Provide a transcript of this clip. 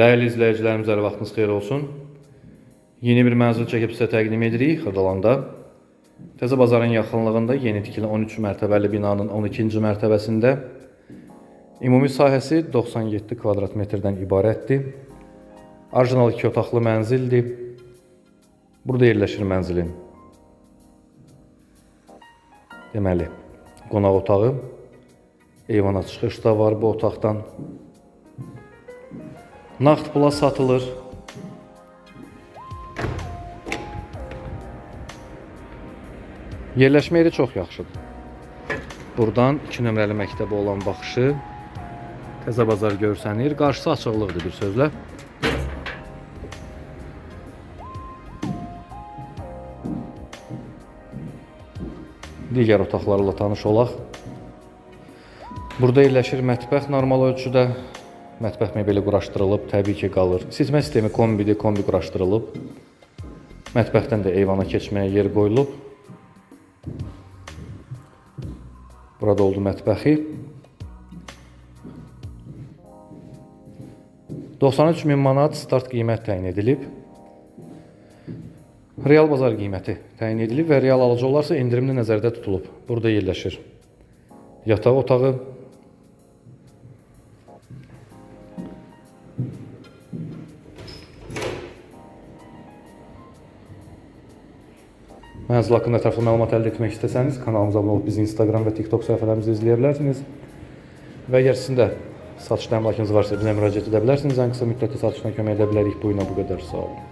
Dəyərli izləyicilərimiz, hər vaxtınız xeyir olsun. Yeni bir mənzil çəkib sizə təqdim edirik Xırdalanda. Təzə bazarın yaxınlığında yeni tikili 13 mərtəbəli binanın 12-ci mərtəbəsində ümumi sahəsi 97 kvadrat metrdən ibarətdir. Orijinal 2 otaqlı mənzildir. Burada yerləşir mənzilin. Deməli, qonaq otağı, eyvana çıxış da var bu otaqdan. Nağd pula satılır. Yerləşmə yeri çox yaxşıdır. Buradan 2 nömrəli məktəbə olan baxışı təzə bazar görsənir. Qarşısı açıqlıqdır bir sözlə. Digər otaqlarla tanış olaq. Burada yerləşir mətbəx normal ölçüdə. Mətbəx mebeli quraşdırılıb, təbii ki, qalır. İsitmə sistemi kombidir, kombi quraşdırılıb. Mətbəxdən də eyvana keçməyə yer qoyulub. Burada oldu mətbəxi. 93 min manat start qiymət təyin edilib. Real bazar qiyməti təyin edilib və real alıcı olarsa endirimli nəzərdə tutulub. Burada yerləşir yataq otağı, Mənzil haqqında ətraflı məlumat əldə etmək istəsəniz, kanalımıza abunə olub bizi Instagram və TikTok səhifələrimizdə izləyə bilərsiniz. Və əgər sizin də satışda əmlakınız varsa bizə müraciət edə bilərsiniz. Ən qısa müddətdə satışına kömək edə bilərik. Bu ilə bu qədər. Sağ olun.